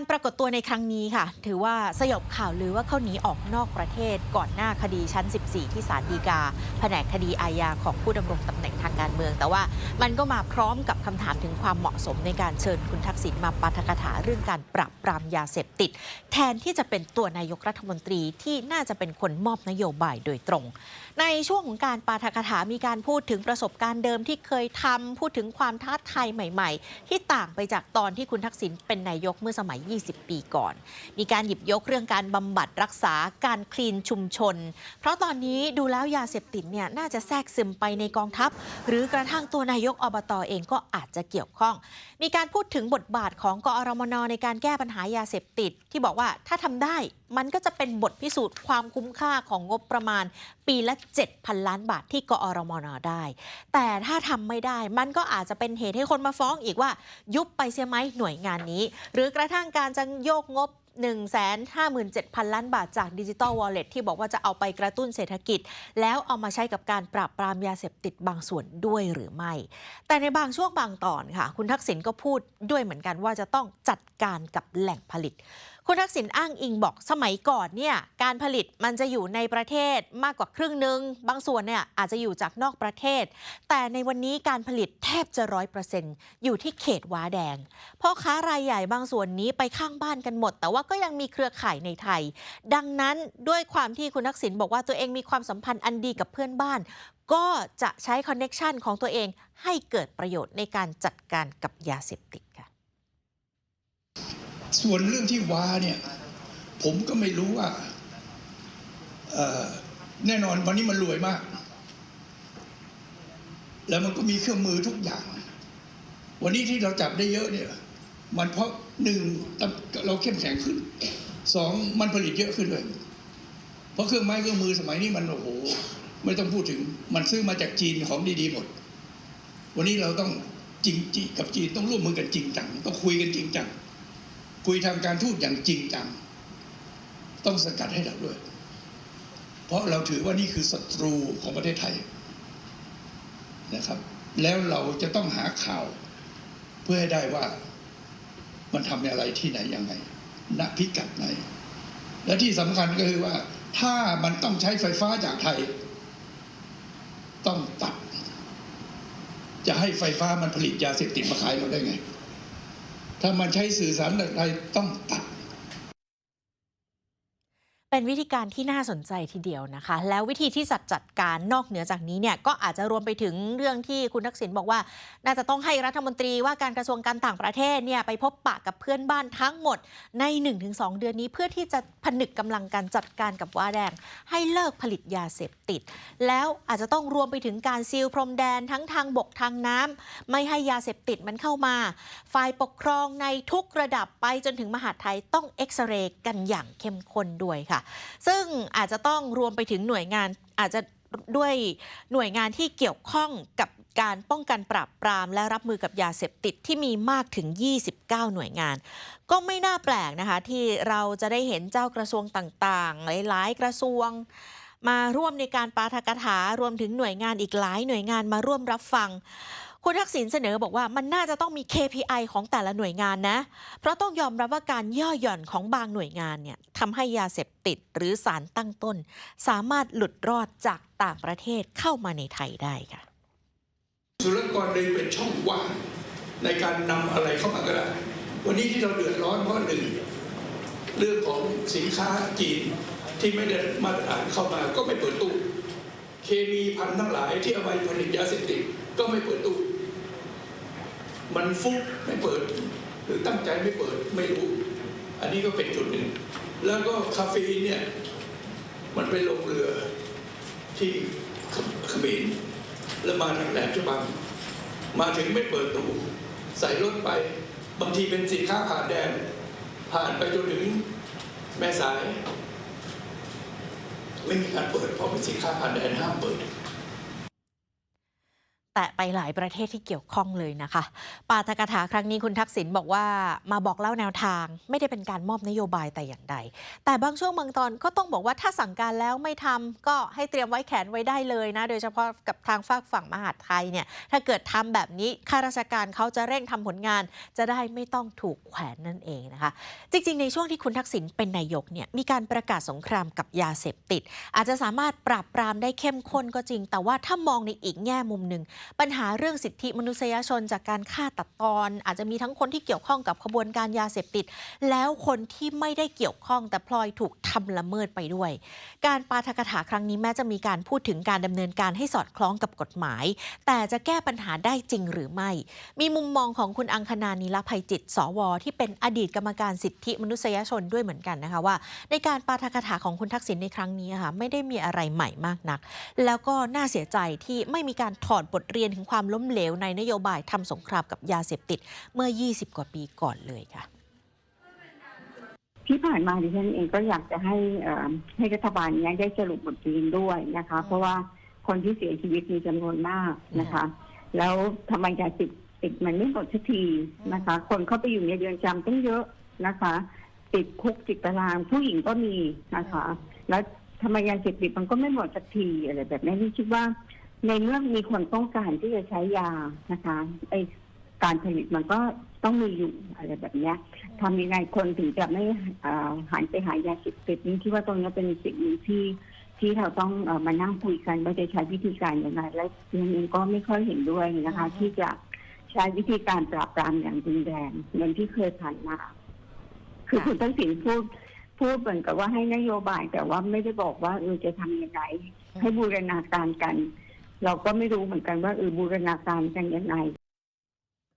and กากฏตัวในครั้งนี้ค่ะ ถือว่าสยบข่าวลือว่าเขาหนีออกนอกประเทศก่อนหน้าคดีชั้น 14 ที่ศาลฎีกา แผนกคดีอาญาของผู้ดำรงตำแหน่งทางการเมือง แต่ว่ามันก็มาพร้อมกับคำถามถึงความเหมาะสมในการเชิญคุณทักษิณมาปาฐกถาเรื่องการปราบปรามยาเสพติด แทนที่จะเป็นตัวนายกรัฐมนตรีที่น่าจะเป็นคนมอบนโยบายโดยตรง ในช่วงของการปาฐกถามีการพูดถึงประสบการณ์เดิมที่เคยทำพูดถึงความท้าทายใหม่ ๆ ที่ต่างไปจากตอนที่คุณทักษิณเป็นนายกเมื่อสมัย 20ปีก่อน มีการหยิบยกเรื่องการบำบัดรักษาการคลีนชุมชน เพราะตอนนี้ดูแล้วยาเสพติดเนี่ยน่าจะแทรกซึมไปในกองทัพ หรือกระทั่งตัวนายกอบตเองก็อาจจะเกี่ยวข้อง มีการพูดถึงบทบาทของกอรมนในการแก้ปัญหายาเสพติด ที่บอกว่าถ้าทำได้มันก็จะเป็นบทพิสูจน์ความคุ้มค่าของงบประมาณ ปีละ 7,000 ล้านบาทที่กอรมนได้ แต่ถ้าทำไม่ได้มันก็อาจจะเป็นเหตุให้คนมาฟ้องอีกว่า ยุบไปเสียไหมหน่วยงานนี้ หรือกระทั่งการจะโยกงบ 157,000 ล้านบาทจากดิจิ t a ลวอลเล็ตที่บอกว่าจะเอาไปกระตุ้นเศรษฐกิจ แล้วเอามาใช้กับการปราบปรามยาเสพติดบางส่วนด้วยหรือไม่ แต่ในบางช่วงบางตอนค่ะ คุณทักษิณก็พูดด้วยเหมือนกันว่าจะต้องจัดการกับแหล่งผลิต คุณทักษิณอ้างอิงบอกสมัยก่อนเนี่ยการผลิตมันจะอยู่ในประเทศมากกว่าครึ่งหนึ่งบางส่วนเนี่ยอาจจะอยู่จากนอกประเทศ แต่ในวันนี้การผลิตแทบจะร้อยเปอร์เซ็นต์อยู่ที่เขตว้าแดงพ่อค้ารายใหญ่บางส่วนนี้ไปข้างบ้านกันหมดแต่ว่าก็ยังมีเครือข่ายในไทย ดังนั้นด้วยความที่คุณทักษิณบอกว่าตัวเองมีความสัมพันธ์อันดีกับเพื่อนบ้าน ก็จะใช้คอนเน็ชันของตัวเองให้เกิดประโยชน์ในการจัดการกับยาเสพติดค่ะ ส่วนเรื่องที่ว้าเนี่ยผมก็ไม่รู้ว่าแน่นอนวันนี้มันรวยมาก แล้วมันก็มีเครื่องมือทุกอย่าง วันนี้ที่เราจับได้เยอะเนี่ย มันเพราะ หนึ่งเราเข้มแข็งขึ้นสองมันผลิตเยอะขึ้นเลยเพราะเครื่องไม้เครื่องมือสมัยนี้มันโอ้โห ไม่ต้องพูดถึงมันซื้อมาจากจีนของดีๆหมด วันนี้เราต้องจริงจกับจีนต้องร่วมมือกันจริงจังต้องคุยกันจริงจังคุยทางการทูตอย่างจริงจังต้องสกัดให้เราด้วย เพราะเราถือว่านี่คือศัตรูของประเทศไทยนะครับ แล้วเราจะต้องหาข่าว เพื่อให้ได้ว่า มันทำอะไรที่ไหนยังไง ณพิกัดไหน และที่สำคัญก็คือว่า ถ้ามันต้องใช้ไฟฟ้าจากไทย ต้องตัด จะให้ไฟฟ้ามันผลิตยาเสพติดมาขายเราได้ไง ถ้ามันใช้สื่อสารจากไทยต้องตัด เป็นวิธีการที่น่าสนใจทีเดียวนะคะ แล้ววิธีที่จัดจัดการนอกเหนือจากนี้เนี่ยก็อาจจะรวมไปถึงเรื่องที่คุณทักษิณบอกว่า น่าจะต้องให้รัฐมนตรีว่าการกระทรวงการต่างประเทศเนี่ยไปพบปะกับเพื่อนบ้านทั้งหมดใน 1-2 เดือนนี้ เพื่อที่จะผนึกกำลังการจัดการกับว่าแดง ให้เลิกผลิตยาเสพติด แล้วอาจจะต้องรวมไปถึงการซีลพรมแดนทั้งทางบกทางน้ำไม่ให้ยาเสพติดมันเข้ามา ฝ่ายปกครองในทุกระดับไปจนถึงมหาดไทยต้องเอ็กซเรย์กันอย่างเข้มข้นด้วยค่ะซึ่งอาจจะต้องรวมไปถึงหน่วยงานอาจจะด้วยหน่วยงานที่เกี่ยวข้องกับการป้องกันปราบปรามและรับมือกับยาเสพติดที่มีมากถึง 29 หน่วยงาน ก็ไม่น่าแปลกนะคะ ที่เราจะได้เห็นเจ้ากระทรวงต่างๆ หลายๆ กระทรวง มาร่วมในการปาฐกถารวมถึงหน่วยงานอีกหลายหน่วยงานมาร่วมรับฟัง คุณทักษิณเสนอบอกว่ามันน่าจะต้องมี KPI ของแต่ละหน่วยงานนะ เพราะต้องยอมรับว่าการย่อหย่อนของบางหน่วยงานเนี่ยทำให้ยาเสพติดหรือสารตั้งต้น สามารถหลุดรอดจากต่างประเทศเข้ามาในไทยได้ค่ะศุลกากรเลยเป็นช่องว่างในการนำอะไรเข้ามาก็ได้ วันนี้ที่เราเดือดร้อนเพราะหนึ่งเรื่องของสินค้าจีนที่ไม่ได้มาตรฐานเข้ามาก็ไม่เปิดตู้เคมีพันทั้งหลายที่เอาไปผลิตยาเสพติดก็ไม่เปิดตู้ มันฟุกไม่เปิด หรือตั้งใจไม่เปิดไม่รู้ อันนี้ก็เป็นจุดหนึ่ง แล้วก็คาเฟอีนเนี่ยมันไปลงเรือที่เขมรแล้วมาทางแหลมฉบัง มาถึงไม่เปิดตู้ใส่รถไป บางทีเป็นสินค้าผ่านแดน ผ่านไปจนถึงแม่สาย ไม่มีการเปิดเพราะเป็นสินค้าผ่านแดนห้ามเปิด แตะไปหลายประเทศที่เกี่ยวข้องเลยนะคะ ปาฐกถาครั้งนี้คุณทักษิณบอกว่ามาบอกเล่าแนวทาง ไม่ได้เป็นการมอบนโยบายแต่อย่างใด แต่บางช่วงบางตอนก็ต้องบอกว่าถ้าสั่งการแล้วไม่ทำก็ให้เตรียมไว้แขนไว้ได้เลยนะ โดยเฉพาะกับทางฝากฝั่งมหาดไทยเนี่ยถ้าเกิดทำแบบนี้ข้าราชการเขาจะเร่งทำผลงาน จะได้ไม่ต้องถูกแขวนนั่นเองนะคะ จริง ๆ ในช่วงที่คุณทักษิณเป็นนายกเนี่ยมีการประกาศสงครามกับยาเสพติด อาจจะสามารถปราบปรามได้เข้มข้นก็จริง แต่ว่าถ้ามองในอีกแง่มุมหนึ่งปัญหาเรื่องสิทธิมนุษยชนจากการฆ่าตัดตอน อาจจะมีทั้งคนที่เกี่ยวข้องกับขบวนการยาเสพติด แล้วคนที่ไม่ได้เกี่ยวข้องแต่พลอยถูกทำละเมิดไปด้วย การปาฐกถาครั้งนี้แม้จะมีการพูดถึงการดำเนินการให้สอดคล้องกับกฎหมาย แต่จะแก้ปัญหาได้จริงหรือไม่ มีมุมมองของคุณอังคณานีลภัยจิต สว ที่เป็นอดีตกรรมการสิทธิมนุษยชนด้วยเหมือนกันนะคะว่า ในการปาฐกถาของคุณทักษิณในครั้งนี้ค่ะไม่ได้มีอะไรใหม่มากนัก แล้วก็น่าเสียใจที่ไม่มีการถอดบทเรียนถึงความล้มเหลวในนโยบายทำสงครามกับยาเสพติดเมื่อ 20 กว่าปีก่อนเลยค่ะ ที่ผ่านมาดิฉันเองก็อยากจะให้เอ่อให้รัฐบาลเนี้ยได้สรุปบทเรียนด้วยนะคะ เพราะว่าคนที่เสียชีวิตมีจำนวนมากนะคะ แล้วทำไมยาติดติดมันไม่หมดสักทีนะคะ คนเข้าไปอยู่ในเรือนจำต้องเยอะนะคะ ติดคุกติดตารางผู้หญิงก็มีนะคะ แล้วทำไมยาเสพติดมันก็ไม่หมดสักทีอะไรแบบนี้ที่คิดว่า ในเมื่อมีคนต้องการที่จะใช้ยานะคะไอการผลิตมันก็ต้องมีอยู่อะไรแบบเนี้ยทำยังไงคนถึงจะไม่เอ่อหันไปหายาเสพติดนี่คิดว่าตรงนี้เป็นสิ่งหนึ่งที่ที่เราต้องเออมานั่งคุยกันว่าจะใช้วิธีการยังไงและยังเองก็ไม่ค่อยเห็นด้วยนะคะอืมที่จะใช้วิธีการปราบปรามอย่างรุนแรงเหมือนที่เคยผ่านมาคือคุณตั้งสินพูดพูดเหมือนกับว่าให้นโยบายแต่ว่าไม่ได้บอกว่าเออจะทำยังไงให้บูรณาการกัน เราก็ไม่รู้เหมือนกันว่าเออบูรณาการกันยังไง